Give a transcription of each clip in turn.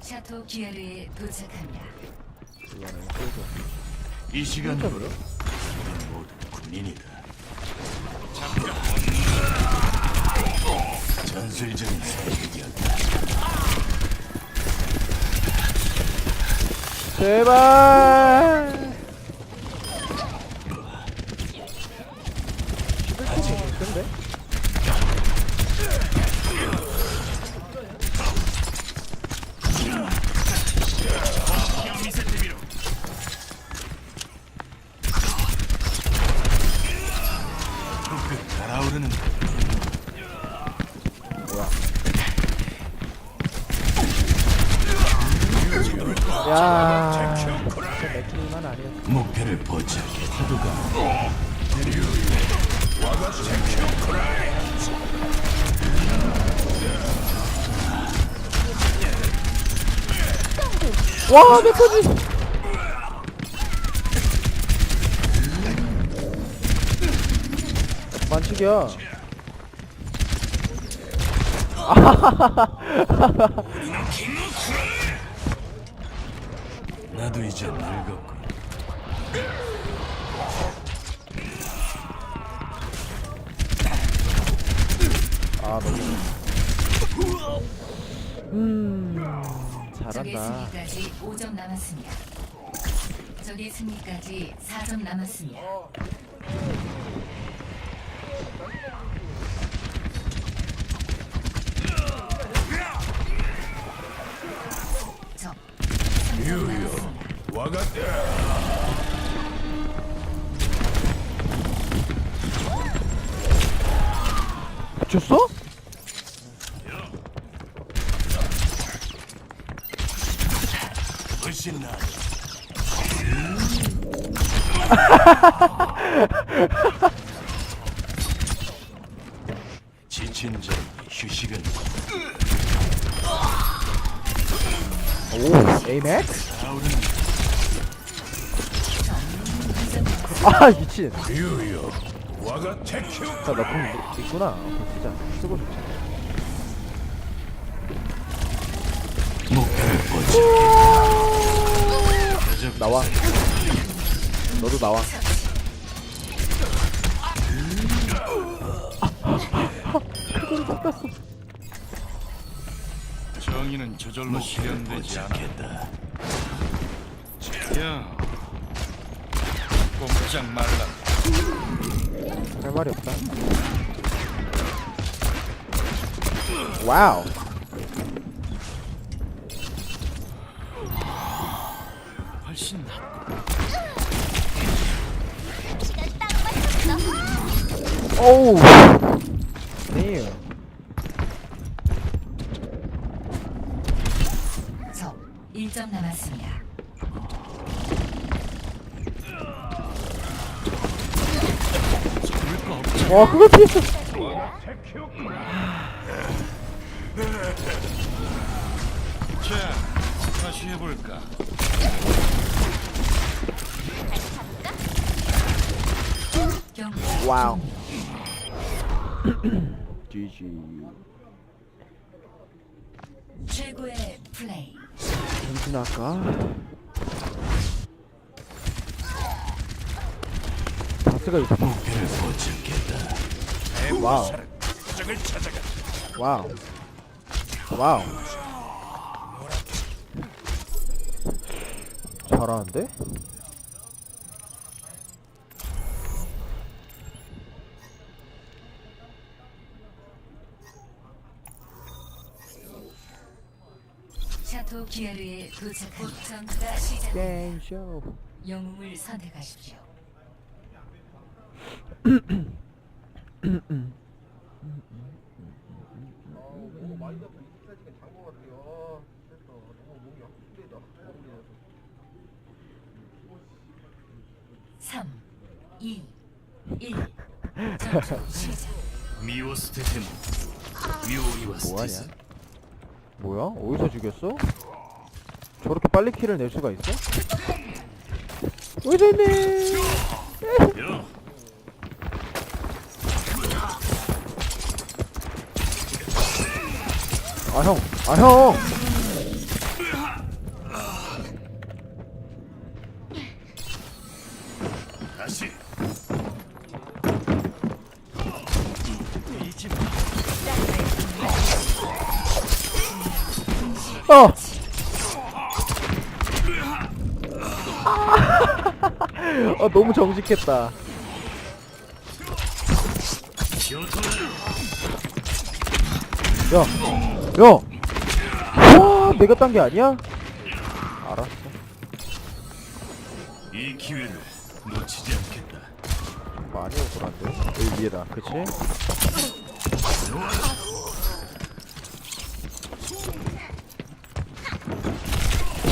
샤토 기아르에 도착합니다. 이거는 끌고 이 시간으로? 우리는 모두 군인이다. 전술적인 사격이었다. 제발 뭐야 야. 진짜 아니었어 목표를 포착해. 파도가. 와 맥커지 반칙이야 나도 이제 늙었군. 아 너무 음 적의 잘한다 승리까지 5점 남았습니다. 적의 승리까지 4점 남았습니다. 적 3점 남았습니다. 와갔다. 줬어? 지친 자에게 휴식은 오 에이맥? 아 미친. 와가 테큐 자너공 있구나. 진짜 쓰고. 표적 나와. 너도 나와 정의는 저절로 실현되지 않겠다. 야, 꼼짝 말라. 할 말이 없다 와우 훨씬 나. 오우 네 적 1점 남았습니다. 와 그걸 피했어 자, 다시 해볼까. 경고 와우 GG 최고의 플레이. 임신할까? 바스가 있어. 와우. 와우 와우 잘하는데? 샤토 기아르에 도착한 전투가 시작. 게임쇼 영웅을 선택하십시오. 삼, 이, 일. 전투 시작. 뭐하냐? 뭐야? 어디서 죽였어? 저렇게 빨리 킬을 낼 수가 있어? 의사님! 야, 아 형! 아 형! 어! 아 너무 정직했다 야! 야! 와 내가 딴 게 아니야? 알았어 이 기회를 놓치지 않겠다 많이 억울한데? 여기 위에다 그치?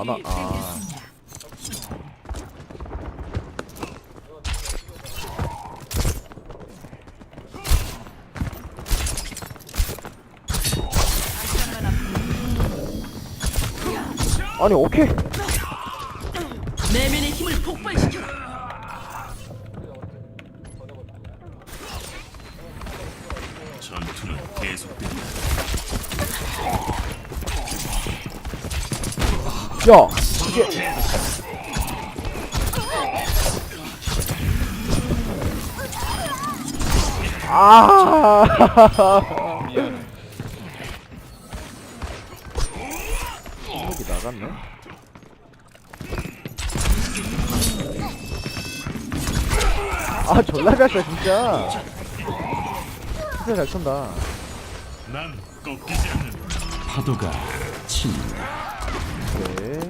아나 아. 아니 오케이. 내면의 힘을 폭발시켜. 전투는 계속된 야. 이게 아. 목이 나갔네 아 졸라 잘 쏴, 진짜. 진짜 잘 쏜다. 파도가 친다 네.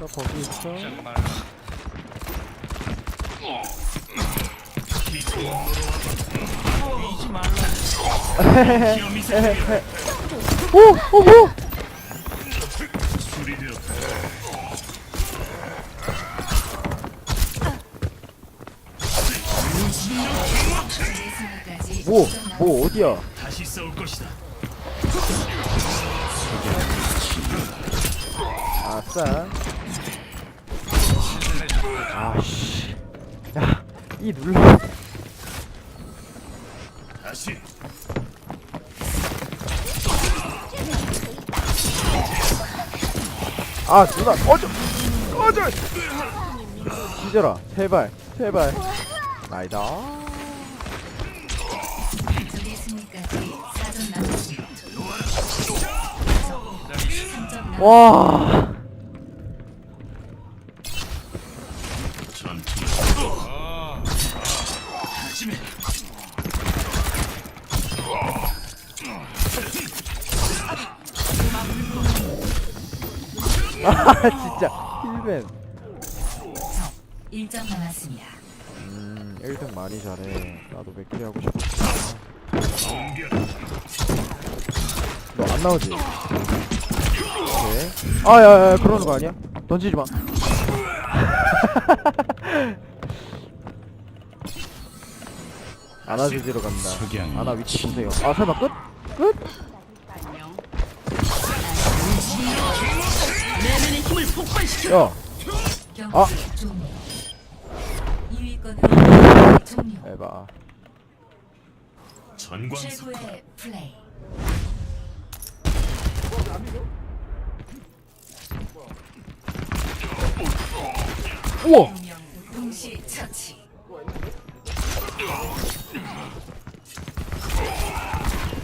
나 거기 있어. 오, 오, 예승까지 뭐, 뭐 어디야? 다시 싸울 것이다 아싸. 아씨. 야, 이 눌러. 다시 아, 누나, 꺼져, 꺼져. 뒤져라, 제발, 제발. 나이다. 적의 승리까지 4점 남았습니다. 3점 남 와. 아, 진짜. 힐맨. 1점 남았습니다. 음, 1등 많이 잘해. 나도 맥키리 하고 싶어. 너 안 나오지? 오케이. 아, 야, 야, 그러는 거 아니야? 던지지 마. 간다. 석양이 아나 위치 보세요. 아, 설마 끝? 끝? 야, 아. 종료. 2위권으로 종료. 에바. 전광석 최고의 플레이. 우와! 동시 처치.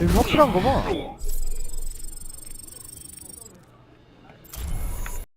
여기 확실한 거 봐.